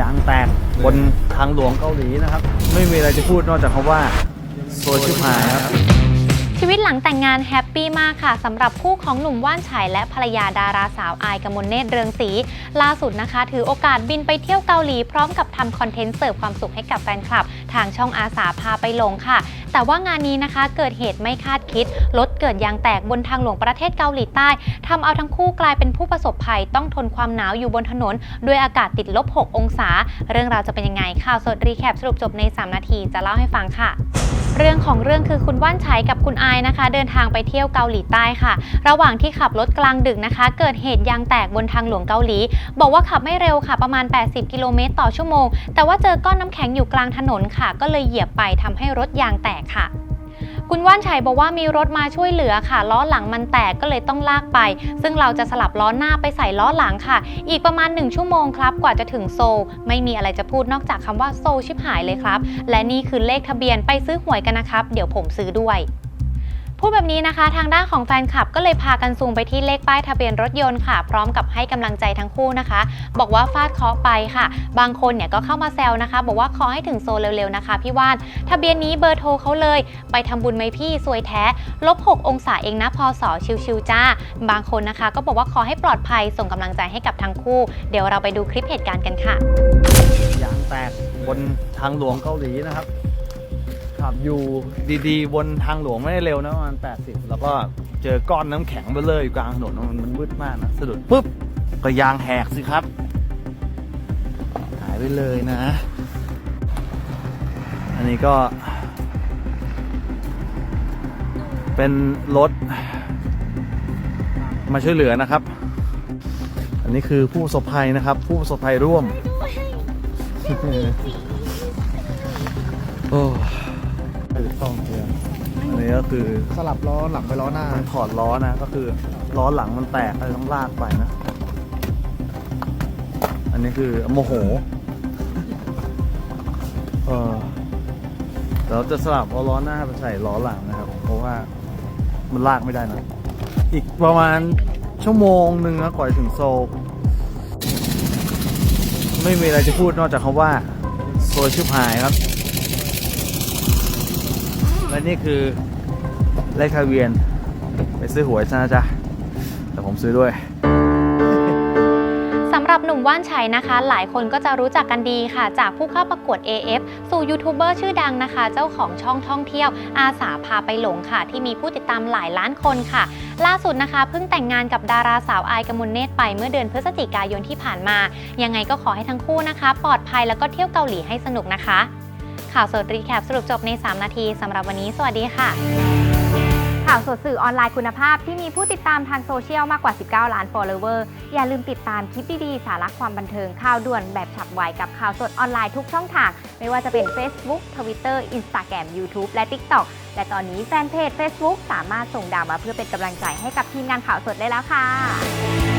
ยางแตกบนทางหลวงเกาหลีนะครับ ไม่มีอะไรจะพูดนอกจากคำว่าโซชิพายครับ ชีวิตหลังแต่งงานแฮปปี้มากค่ะสำหรับคู่ของหนุ่มว่านไฉและภรรยาดาราสาวอายกมลเนตรเรืองศรีล่าสุดนะคะ ถือโอกาสบินไปเที่ยวเกาหลี พร้อมกับทำคอนเทนต์เสิร์ฟความสุขให้กับแฟนคลับ ทางช่องอาสาพาไปลงค่ะ แต่ว่างานนี้นะคะเกิดเหตุไม่คาดคิดรถเกิดยางแตกบนทางหลวงประเทศเกาหลีใต้ทำเอาทั้งคู่กลายเป็นผู้ประสบภัยต้องทนความหนาวอยู่บนถนน ด้วยอากาศติดลบ 6 องศา เรื่องราวจะเป็นยังไงข่าวสดรีแคปสรุปจบใน 3 นาทีจะเล่าให้ฟังค่ะ รื่องของเรื่องคือคุณว่านชัยกับคุณอายนะคะ เดินทางไปเที่ยวเกาหลีใต้ค่ะ ระหว่างที่ขับรถกลางดึกนะคะ เกิดเหตุยางแตกบนทางหลวงเกาหลี บอกว่าขับไม่เร็วค่ะ ประมาณ 80 กิโลเมตรต่อชั่วโมง แต่ว่าเจอก้อนน้ำแข็งอยู่กลางถนนค่ะ ก็เลยเหยียบไปทำให้รถยางแตกค่ะ คุณว่านชัยบอกว่ามีรถมาช่วยเหลือค่ะ ล้อหลังมันแตกก็เลยต้องลากไป ซึ่งเราจะสลับล้อหน้าไปใส่ล้อหลังค่ะ อีกประมาณ 1 ชั่วโมงครับ กว่าจะถึงโซลไม่มีอะไรจะพูดนอกจากคำว่าโซลชิบหายเลยครับ และนี่คือเลขทะเบียนไปซื้อหวยกันนะครับ เดี๋ยวผมซื้อด้วย พูดแบบนี้นะคะ ทางด้านของแฟนคลับก็เลยพากันซูมไปที่เลขป้ายทะเบียนรถยนต์ค่ะ พร้อมกับให้กำลังใจทั้งคู่นะคะ บอกว่าฟาดเคาะไปค่ะ บางคนเนี่ยก็เข้ามาแซวนะคะ บอกว่าขอให้ถึงโซลเร็วๆนะคะพี่ว่านทะเบียนนี้เบอร์โทรเขาเลย ไปทำบุญไหมพี่สวยแท้ลบ6องศาเองนะพอสอชิวๆจ้า บางคนนะคะ ก็บอกว่าขอให้ปลอดภัยส่งกำลังใจให้กับทั้งคู่ เดี๋ยวเราไปดูคลิปเหตุการณ์กันค่ะยางแตกบนทางหลวงเกาหลีนะครับ ขับอยู่ดีๆ บนทางหลวงไม่ได้เร็วนะประมาณ80 แล้วก็เจอก้อนน้ำแข็งเบลเลยอยู่กลางถนนมันมืดมากนะสะดุดปุ๊บก็ยางแหกสิครับ หายไปเลยนะ อันนี้ก็ เป็นรถ มาช่วยเหลือนะครับ อันนี้คือผู้ประสบภัยนะครับ ผู้ประสบภัยร่วมโอ้คือต้องเทียอันนี้ก็คือสลับล้อหลังไปล้อหน้า มันถอดล้อนะ ก็คือล้อหลังมันแตกก็เลยต้องลากไปนะ อันนี้คือโมโห เออเราจะสลับเอาล้อหน้าไปใส่ล้อหลังนะครับ เพราะว่ามันลากไม่ได้นะ อีกประมาณชั่วโมงหนึ่งนะก่อนจะถึงโซลไม่มีอะไรจะพูดนอกจากคำว่าโซชิบหายครับ และนี่คือเลขทะเบียน ไปซื้อหวยซะนะจ๊ะ แต่ผมซื้อด้วย สำหรับหนุ่มว่านชัยนะคะ หลายคนก็จะรู้จักกันดีค่ะ จากผู้เข้าประกวด AF สู่ยูทูบเบอร์ชื่อดังนะคะ เจ้าของช่องท่องเที่ยว อาสาพาไปหลงค่ะ ที่มีผู้ติดตามหลายล้านคนค่ะ ล่าสุดนะคะเพิ่งแต่งงานกับดาราสาวอายกมลเนตรไปเมื่อเดือนพฤศจิกายนที่ผ่านมา ยังไงก็ขอให้ทั้งคู่นะคะ ปลอดภัยแล้วก็เที่ยวเกาหลีให้สนุกนะคะ ข่าวสดรีแคปสรุปจบใน 3 นาทีสำหรับวันนี้ สวัสดีค่ะ ข่าวสดสื่อออนไลน์คุณภาพที่มีผู้ติดตามทางโซเชียลมากกว่า 19 ล้าน follower อย่าลืมติดตามคลิปดีๆ สาระความบันเทิงข่าวด่วนแบบฉับไวกับข่าวสดออนไลน์ทุกช่องทาง ไม่ว่าจะเป็น Facebook Twitter Instagram YouTube และ TikTok และตอนนี้แฟนเพจ Facebook สามารถส่งดาวมาเพื่อเป็นกำลังใจให้กับทีมงานข่าวสดได้แล้วค่ะ